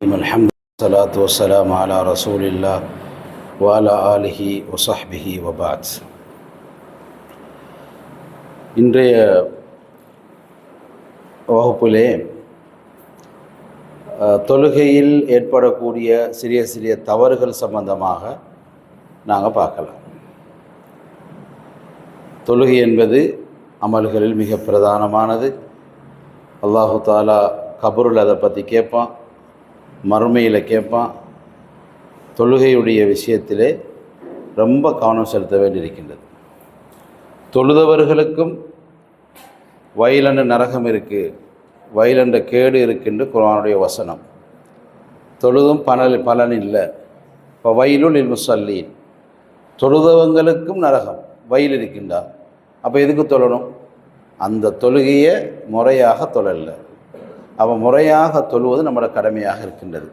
الحمد والصلاة والسلام على رسول الله وعلى آله وصحبه وبعد இன்றைய வகுப்பிலே அஹ், தொழுகையில் ஏற்படக்கூடிய சிறிய சிறிய தவறுகள் சம்பந்தமாக நாங்கள் பார்க்கலாம் தொழுகை என்பது அமல்களில் மிக பிரதானமானது அல்லாஹு தாலா கபருல் அதை பற்றி கேட்பான் மறுமையில் கேட்பான் தொழுகையுடைய விஷயத்திலே ரொம்ப கவனம் செலுத்த வேண்டியிருக்கின்றது. தொழுதவர்களுக்கும் வயலண்டு நரகம் இருக்குது வயலண்ட கேடு இருக்குன்னு குரானுடைய வசனம். தொழுதும் பலன் பலன் இல்லை. இப்போ வயலுள் இல் முசல்லீன். தொழுதவங்களுக்கும் நரகம் வயல் இருக்கின்றா? அப்போ எதுக்கு தொழணும்? அந்த தொழுகையை முறையாக தொழல அவன் முறையாக தொழுவது நம்மளோட கடமையாக இருக்கின்றது.